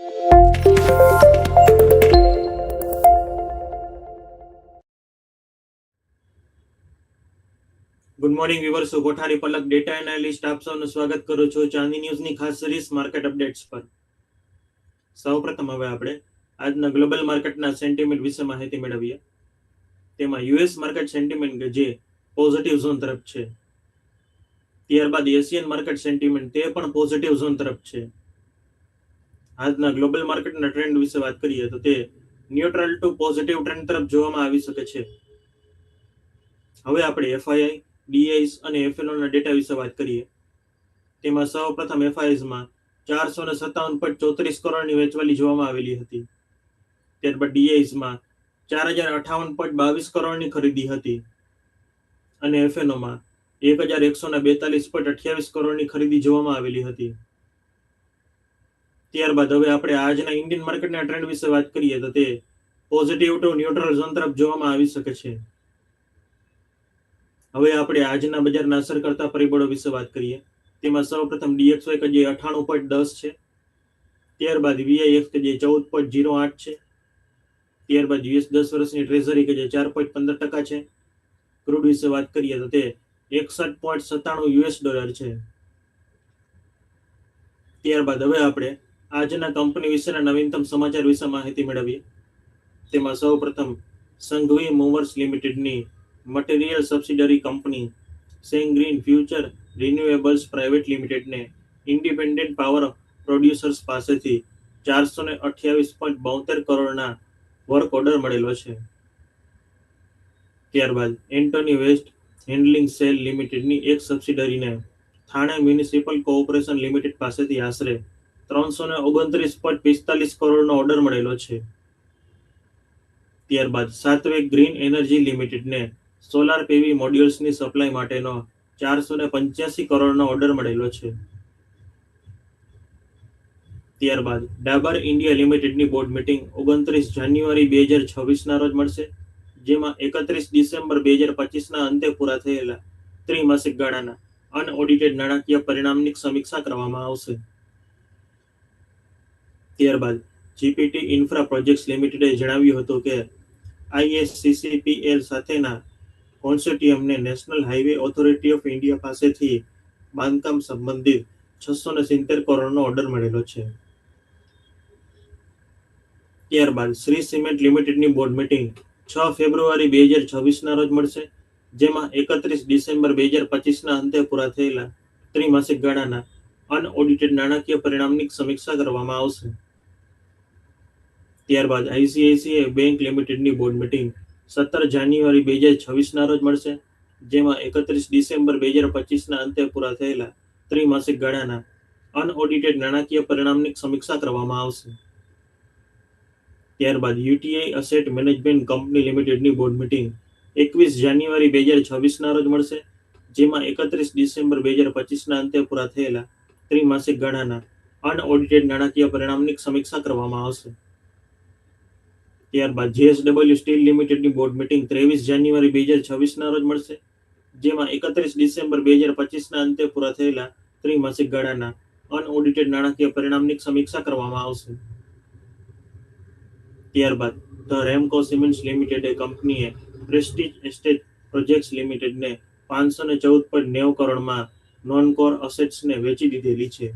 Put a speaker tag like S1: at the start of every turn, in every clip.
S1: Good morning viewers Kothari Palak data analyst આપ સૌનું સ્વાગત કરું છું ચાંદી ન્યૂઝની ખાસ સિરીઝ માર્કેટ અપડેટ્સ પર. સૌપ્રથમ હવે આપણે આજના ગ્લોબલ માર્કેટના સેન્ટિમેન્ટ વિશે માહિતી મેળવીએ. તેમાં યુએસ માર્કેટ સેન્ટિમેન્ટ કે જે પોઝિટિવ ઝોન તરફ છે. ત્યારબાદ એશિયન માર્કેટ સેન્ટિમેન્ટ તે પણ પોઝિટિવ ઝોન તરફ છે. આજના ગ્લોબલ માર્કેટના ટ્રેન્ડ વિશે વાત કરીએ તો તે ન્યુટ્રલ ટુ પોઝિટિવ ટ્રેન્ડ તરફ જોવામાં આવી શકે છે. હવે આપણે એફઆઈઆઈ ડીઆઈસ અને એફએનઓના ડેટા વિશે વાત કરીએ. તેમાં સૌપ્રથમ FIIs માં ચારસો ને સત્તાવન પોઈન્ટ ચોત્રીસ કરોડની વેચવાલી જોવામાં આવેલી હતી. ત્યારબાદ ડીઆઈસમાં ચાર હજાર અઠાવન પોઈન્ટ બાવીસ કરોડની ખરીદી હતી. અને એફએનઓમાં એક હજાર એકસો ને બેતાલીસ પોઈન્ટ અઠ્યાવીસ કરોડની ખરીદી જોવામાં આવેલી હતી. ત્યારબાદ હવે આપણે આજના ઇન્ડિયન માર્કેટના ટ્રેન્ડ વિશે વાત કરીએ તો તે પોઝિટિવ ટુ ન્યુટ્રલ ઝોન તરફ જોવામાં આવી શકે છે. હવે આપણે આજના બજારના અસર કરતા પરિબળો વિશે વાત કરીએ. તેમાં સૌપ્રથમ ડીએક્સવાય કે જે અઠાણું પોઈન્ટ દસ છે. ત્યારબાદ વીઆઈએફ કે જે ચૌદ પોઈન્ટ જીરો આઠ છે. ત્યારબાદ યુએસ દસ વર્ષની ટ્રેઝરી કે જે ચાર પોઈન્ટ પંદર ટકા છે. ક્રૂડ વિશે વાત કરીએ તો તે એકસઠ પોઈન્ટ સત્તાણું યુએસ ડોલર છે. ત્યારબાદ હવે આપણે આજના કંપની વિશેના નવીનતમ સમાચાર વિશે માહિતી મેળવીએ. તેમાં સૌપ્રથમ Sanghvi movers લિમિટેડની material subsidiary company Sangreen future renewables private લિમિટેડને ઇન્ડિપેન્ડન્ટ પાવર પ્રોડ્યુસર્સ પાસેથી ચારસો ને અઠ્યાવીસ પોઈન્ટ બોતેર કરોડના વર્ક ઓર્ડર મળેલો છે. ત્યારબાદ એન્ટોની વેસ્ટ હેન્ડલિંગ સેલ લિમિટેડની એક સબસિડરીને થાણે મ્યુનિસિપલ કોઓપરેશન લિમિટેડ પાસેથી આશરે ત્રણસો ને ઓગણત્રીસ પોઈન્ટ પિસ્તાલીસ કરોડનો ઓર્ડર મળેલો છે. ત્યારબાદ સાતવે ગ્રીન એનર્જી લિમિટેડને સોલાર પીવી મોડ્યુલ્સની સપ્લાય માટેનો ચારસો ને પંચ્યાસી કરોડનો ઓર્ડર મળેલો છે. ત્યારબાદ ડાબર ઇન્ડિયા લિમિટેડની બોર્ડ મિટિંગ ઓગણત્રીસ જાન્યુઆરી બે હજાર છવ્વીસના રોજ મળશે, જેમાં એકત્રીસ ડિસેમ્બર બે હજાર પચીસના અંતે પૂરા થયેલા ત્રિમાસિક ગાળાના અનઓડિટેડ નાણાકીય પરિણામની સમીક્ષા કરવામાં આવશે. ત્યારબાદ જીપીટી ઇન્ફ્રા પ્રોજેક્ટ્સ લિમિટેડે જણાવ્યું હતું કે આઈએસસીસીપીએલ સાથેના કોન્સોર્ટિયમને national highway authority of India પાસેથી બાંધકામ સંબંધિત છસો ને સિત્તેર કરોડનો ઓર્ડર મળેલો છે. ત્યારબાદ શ્રી સિમેન્ટ લિમિટેડની બોર્ડ મિટિંગ છ ફેબ્રુઆરી બે હજાર છવ્વીસના રોજ મળશે, જેમાં એકત્રીસ ડિસેમ્બર બે હજાર પચીસના અંતે પૂરા થયેલા ત્રિમાસિક ગાળાના અનઓડિટેડ નાણાકીય પરિણામની સમીક્ષા કરવામાં આવશે. ત્યારબાદ આઈસીઆઈસીઆઈ બેંક લિમિટેડની બોર્ડ મીટિંગ સત્તર જાન્યુઆરી બે હજાર છવ્વીસના રોજ મળશે, જેમાં એકત્રીસ ડિસેમ્બર બે હજાર પચીસના અંતે પૂરા થયેલા ત્રિમાસિક ગાળાના અનઓડિટેડ નાણાકીય પરિણામની સમીક્ષા કરવામાં આવશે. ત્યારબાદ યુટીઆઈ અસેટ મેનેજમેન્ટ કંપની લિમિટેડની બોર્ડ મીટિંગ એકવીસ જાન્યુઆરી બે હજાર છવ્વીસના રોજ મળશે, જેમાં એકત્રીસ ડિસેમ્બર બે હજાર પચીસના અંતે પૂરા થયેલા ત્રિમાસિક ગાળાના અનઓડિટેડ નાણાકીય પરિણામની સમીક્ષા કરવામાં આવશે. ત્યારબાદ જીએસડબલ્યુ સ્ટીલ લિમિટેડની બોર્ડ મિટિંગ ત્રેવીસ જાન્યુઆરી બે હજાર છવ્વીસના રોજ મળશે, જેમાં એકત્રીસ ડિસેમ્બર બે હજાર પચીસના અંતે પૂરા થયેલા ત્રિમાસિક ગાળાના અનઓડિટેડ નાણાકીય પરિણામની સમીક્ષા કરવામાં આવશે. ત્યારબાદ ધ રેમકો સિમેન્ટ્સ લિમિટેડે કંપનીએ પ્રેસ્ટીજ એસ્ટેટ પ્રોજેક્ટ્સ લિમિટેડને પાંચસો ને ચૌદ પોઈન્ટ નેવું કરોડમાં નોન કોર અસેટ્સને વેચી દીધેલી છે.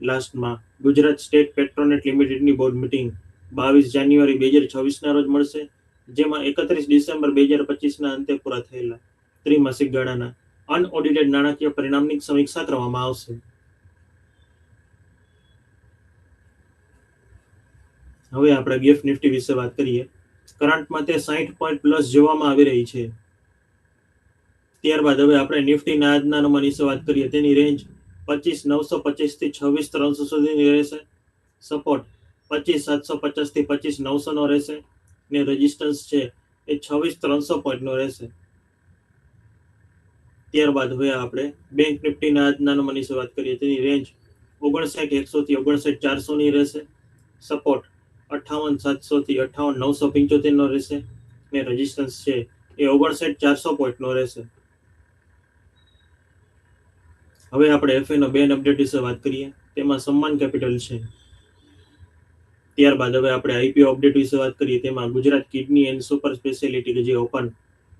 S1: લાસ્ટમાં ગુજરાત સ્ટેટ પેટ્રોનેટ લિમિટેડની બોર્ડ મીટિંગ બાવીસ જાન્યુઆરી બે હજાર છવ્વીસના રોજ મળશે, જેમાં એકત્રીસ ડિસેમ્બર બે હજાર પચીસના અંતે પૂરા થયેલા ત્રિમાસિક ગાળાના અનઓડિટેડ નાણાકીય પરિણામની સમીક્ષા કરવામાં આવશે. હવે આપણે ગિફ્ટ નિફ્ટી વિશે વાત કરીએ. કરંટમાં તે સાહીઠ પોઈન્ટ પ્લસ જોવામાં આવી રહી છે. ત્યારબાદ હવે આપણે નિફ્ટીના આજના નંબર વિશે વાત કરીએ. તેની રેન્જ પચીસ નવસો પચીસથી છવ્વીસ ત્રણસો સુધીની રહેશે. સપોર્ટ પચીસ, સાતસો પચાસથી પચીસ નવસો નો રહેશે. ને રેઝિસ્ટન્સ છે એ છવ્વીસ, ત્રણસો પોઈન્ટ નો રહેશે. ત્યારબાદ હવે આપણે બેંક નિફ્ટીના આજના નંબર વિશે વાત કરીએ. તેની રેન્જ ઓગણસાઠ એકસો થી ઓગણસાઠ ચારસો ની રહેશે. સપોર્ટ અઠાવન સાતસો થી અઠાવન નવસો પંચોતેર નો રહેશે. ને રેઝિસ્ટન્સ છે એ ઓગણસાઠ, ચારસો પોઈન્ટ નો રહેશે. હવે આપણે એફએ નો બેન અપડેટ વિશે વાત કરીએ. તેમાં સમ્માન કેપિટલ છે. ત્યારબાદ હવે આપણે આઈપીઓ અપડેટ વિશે વાત કરીએ, તેમાં Gujarat kidney and super speciality કે જે ઓપન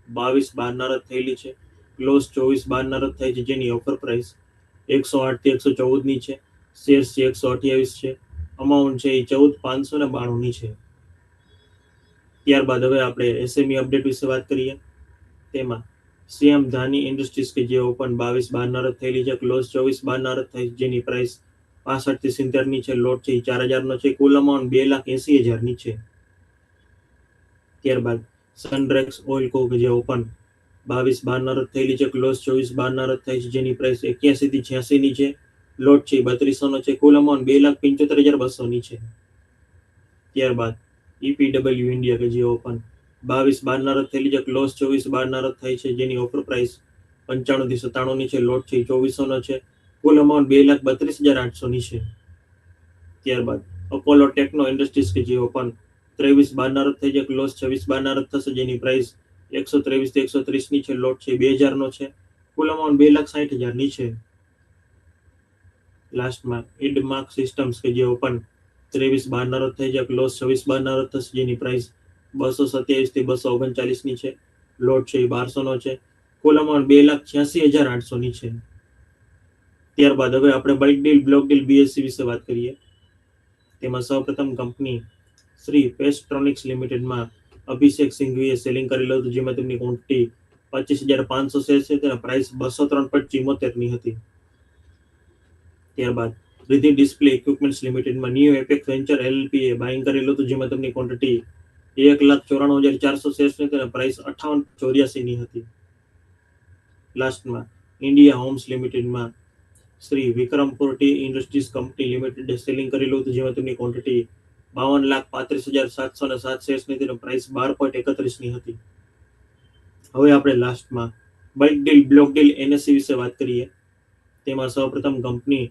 S1: બાવીસ બારના રદ થયેલી છે, ક્લોઝ ચોવીસ બારના રદ થઈ છે, જેની ઓફર પ્રાઇસ એકસો આઠથી એકસો ચૌદની છે શેર્સ છે એકસો અઠ્યાવીસ છે અમાઉન્ટ છે એ ચૌદ પાંચસો ને બાણુંની છે. ત્યારબાદ હવે આપણે એસએમઈ અપડેટ વિશે વાત કરીએ, તેમાં સીએમ ધાની ઇન્ડસ્ટ્રીઝ કે જે ઓપન બાવીસ બારના રદ થયેલી છે, ક્લોઝ ચોવીસ બારના રદ થઈ જેની પ્રાઇસ પાસઠથી સિત્તેરની છે લોટ છે એ ચાર હજારનો છે કુલ અમાઉન્ટ બે લાખ એસી હજારની છે. ત્યારબાદ સનરેક્સ ઓઇલ કો કે જે ઓપન બાવીસ બારના રદ થયેલી છે, ક્લોઝ ચોવીસ બારના રદ થઈ છે, જેની પ્રાઇસ છ્યાસી ની છે, લોટ છે બત્રીસો નો છે કુલ અમાઉન્ટ બે લાખ પંચોતેર હજાર બસો ની છે. ત્યારબાદ ઈપીડબલ્યુ ઇન્ડિયા કે જે ઓપન બાવીસ બારના રદ થયેલી છે, ક્લોઝ ચોવીસ બારના રદ થઈ છે, જેની ઓફર પ્રાઇસ પંચાણું થી સત્તાણું ની છે, લોટ છે ચોવીસો નો છે કુલ અમાઉન્ટ બે લાખ બત્રીસ હજાર આઠસો ની છે. ત્યારબાદ અપોલો ટેકનો ઇન્ડસ્ટ્રીઝ કે જેઓ ઓપન ત્રેવીસ બારના રદ થઈ જાય લોસ છવ્વીસ બારના રદ થશે, જેની પ્રાઇસ એકસો ત્રેવીસથી એકસો ત્રીસની છે લોટ છે બે હજાર નો છે. કુલ અમાઉન્ટ બે લાખ સાઠ હજારની છે. લાસ્ટમાં ઇડમાર્ક સિસ્ટમ્સ કે જે ઓપન ત્રેવીસ બારના રદ થઈ જાય લોસ છવ્વીસ બારના રદ થશે, જેની પ્રાઇસ બસો સત્યાવીસથી બસો ઓગણચાલીસની છે. લોટ છે એ બારસો નો છે. કુલ અમાઉન્ટ બે લાખ છ્યાસી હજાર આઠસો ની છે. ત્યારબાદ હવે આપણે bulk deal block deal BSC વિશે વાત કરીએ. તેમાં સૌપ્રથમ કંપની શ્રી પેસ્ટ્રોનિક્સ લિમિટેડમાં અભિષેક સિંઘવીએ સેલિંગ કરેલું હતું, જેમાં તેમની ક્વોન્ટિટી પચીસ હજાર પાંચસો શેર છે, તેના પ્રાઇસ બસો ત્રણ પોઈન્ટ ચિમોતેર હતી. ત્યારબાદ રિધિ ડિસ્પ્લે ઇક્વિપમેન્ટ્સ લિમિટેડમાં ન્યૂ એપેક્સ વેન્ચર એલપી એ બાઇંગ કરેલું હતું, જેમાં તેમની ક્વોન્ટિટી એક લાખ ચોરાણું હજાર ચારસો શેર છે, તેના પ્રાઇસ અઠાવન ચોર્યાસીની હતી. લાસ્ટમાં India homes લિમિટેડમાં Shri Vikram T industries company લિમિટેડે selling કરેલું હતું, જેમાં તેમની ક્વોન્ટિટી બાવન લાખ પાંત્રીસ હજાર સાતસો ને સાત શેર્સની તેનો પ્રાઇસ બાર પોઈન્ટ એકત્રીસની હતી. હવે આપણે લાસ્ટમાં bulk deal block deal NSC વિશે વાત કરીએ. તેમાં સૌપ્રથમ કંપની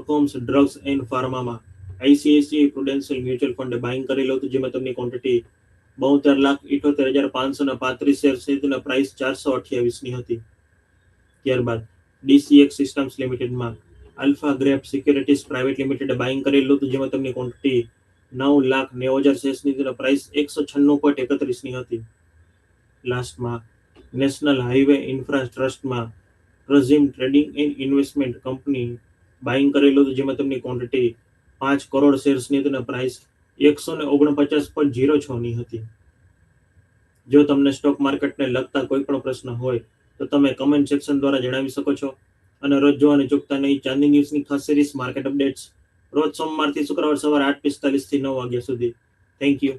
S1: અકોમ્સ ડ્રગ્સ એન્ડ ફાર્મામાં આઈસીઆઈસીઆઈ પ્રુડેન્શિયલ મ્યુચ્યુઅલ ફંડે બાઇંગ કરેલું હતું, જેમાં તેમની ક્વોન્ટિટી બોતેર લાખ ઇઠોતેર હજાર પાંચસો ને પાંત્રીસ શેર તેના પ્રાઇસ ચારસો અઠ્યાવીસની હતી. ત્યારબાદ DCX systems લિમિટેડમાં. Alpha grape securities private limited buying કરેલું હતું, જેમાં તેમની ક્વોન્ટિટી નવ લાખ નેવું હજાર શેર્સની તેના પ્રાઇસ એકસો છન્નું પોઈન્ટ એકત્રીસની હતી. લાસ્ટમાં national highway infra ટ્રસ્ટમાં prism trading and investment company buying કરેલું હતું, જેમાં તેમની ક્વોન્ટિટી પાંચ કરોડ શેર્સની તેના પ્રાઇસ એકસો ને ઓગણપચાસ પોઈન્ટ જીરો છની હતી. જો તમને સ્ટોક માર્કેટને લગતા કોઈ પણ પ્રશ્ન હોય તો તમે કમેન્ટ સેક્શન દ્વારા જણાવી શકો છો. અને રોજ જોવાની ચૂકતા નહીં. ચાંદી ન્યૂઝની ખાસ સિરીઝ માર્કેટ અપડેટ્સ રોજ સોમવારથી શુક્રવાર સવારે આઠ પિસ્તાલીસથી નવ વાગ્યા સુધી. Thank you